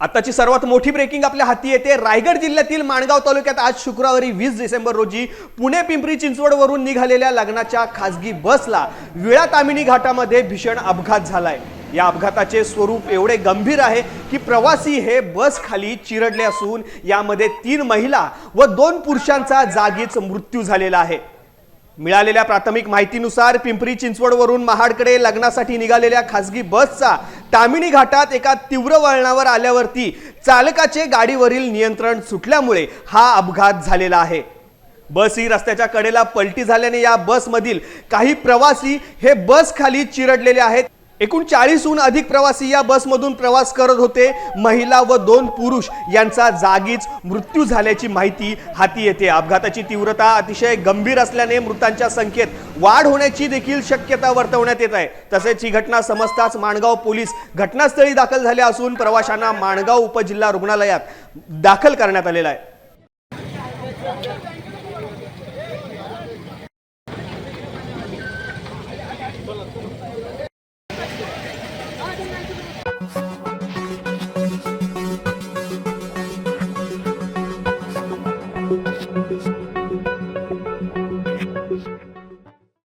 आताची सर्वात मोठी ब्रेकिंग आपल्या हाती येते. रायगड जिल्ह्यातील माणगाव तालुक्यात आज शुक्रवारी वीस डिसेंबर रोजी पुणे पिंपरी चिंचवडवरून निघालेल्या लग्नाच्या खासगी बसला विळा तामिनी घाटामध्ये भीषण अपघात झालाय. या अपघाताचे स्वरूप एवढे गंभीर आहे की प्रवासी हे बस खाली चिरडले असून यामध्ये तीन महिला व दोन पुरुषांचा जागीच मृत्यू झालेला आहे. मिळालेल्या प्राथमिक माहितीनुसार पिंपरी चिंचवडवरून महाडकडे लग्नासाठी निघालेल्या खासगी बसचा तामिणी घाटात एका तीव्र वळणावर आल्यावरती चालकाचे गाडीवरील नियंत्रण सुटल्यामुळे हा अपघात झालेला आहे. बस ही रस्त्याच्या कडेला पलटी झाल्याने या बसमधील काही प्रवासी हे बस खाली चिरडलेले आहेत. एकूण चाळीसहून अधिक प्रवासी या बसमधून प्रवास करत होते. महिला व दोन पुरुष यांचा जागीच मृत्यू झाल्याची माहिती हाती येते. अपघाताची तीव्रता अतिशय गंभीर असल्याने मृतांच्या संख्येत वाढ होण्याची देखील शक्यता वर्तवण्यात येत आहे. तसेच ही घटना समजताच माणगाव पोलीस घटनास्थळी दाखल झाले असून प्रवाशांना माणगाव उपजिल्हा रुग्णालयात दाखल करण्यात आलेला आहे.